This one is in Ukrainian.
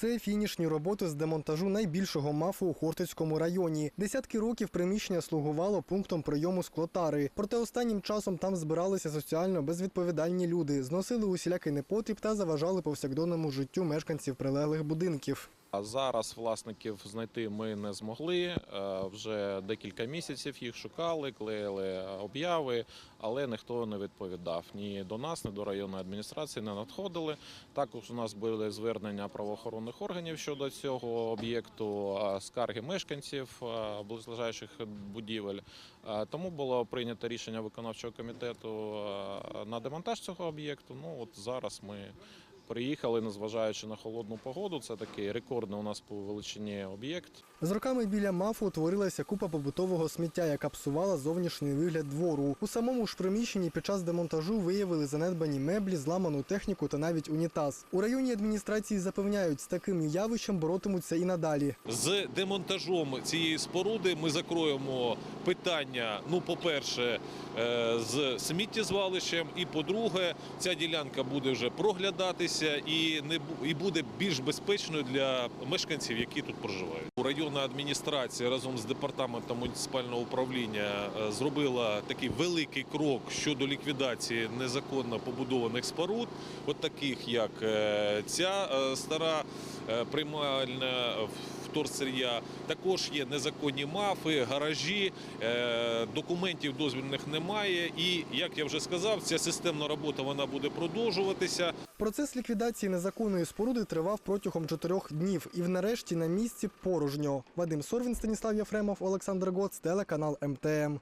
Це фінішні роботи з демонтажу найбільшого мафу у Хортицькому районі. Десятки років приміщення слугувало пунктом прийому склотари. Проте останнім часом там збиралися соціально безвідповідальні люди, зносили усілякий непотріб та заважали повсякденному життю мешканців прилеглих будинків. А зараз власників знайти ми не змогли. Е, Вже декілька місяців їх шукали, клеїли обяви, але ніхто не відповідав ні до нас, ні до районної адміністрації не надходили. Також у нас були звернення правоохоронних органів щодо цього об'єкту, скарги мешканців а, близлежащих будівель. Тому було прийнято рішення виконавчого комітету на демонтаж цього об'єкту. Ну от зараз ми. Приїхали, незважаючи на холодну погоду. Це такий рекордний у нас по величині об'єкт. З роками біля мафу утворилася купа побутового сміття, яка псувала зовнішній вигляд двору. У самому ж приміщенні під час демонтажу виявили занедбані меблі, зламану техніку та навіть унітаз. У районній адміністрації запевняють, з таким явищем боротимуться і надалі. З демонтажом цієї споруди ми закроємо питання. Ну, по-перше, е, з сміттєзвалищем, і по-друге, ця ділянка буде вже проглядатися і не і буде більш безпечною для мешканців, які тут проживають. Районна адміністрація разом з департаментом муніципального управління е, зробила такий великий крок щодо ліквідації незаконно побудованих споруд, от таких як е, ця е, стара приймальна вторсир'я. Також є незаконні мафи, гаражі, е, документів дозвільних немає. І як я вже сказав, ця системна робота вона буде продовжуватися. Процес ліквідації незаконної споруди тривав протягом чотирьох днів, і нарешті на місці порожньо. Вадим Сорвін, Станіслав Єфремов, Олександр Гоц, телеканал МТМ.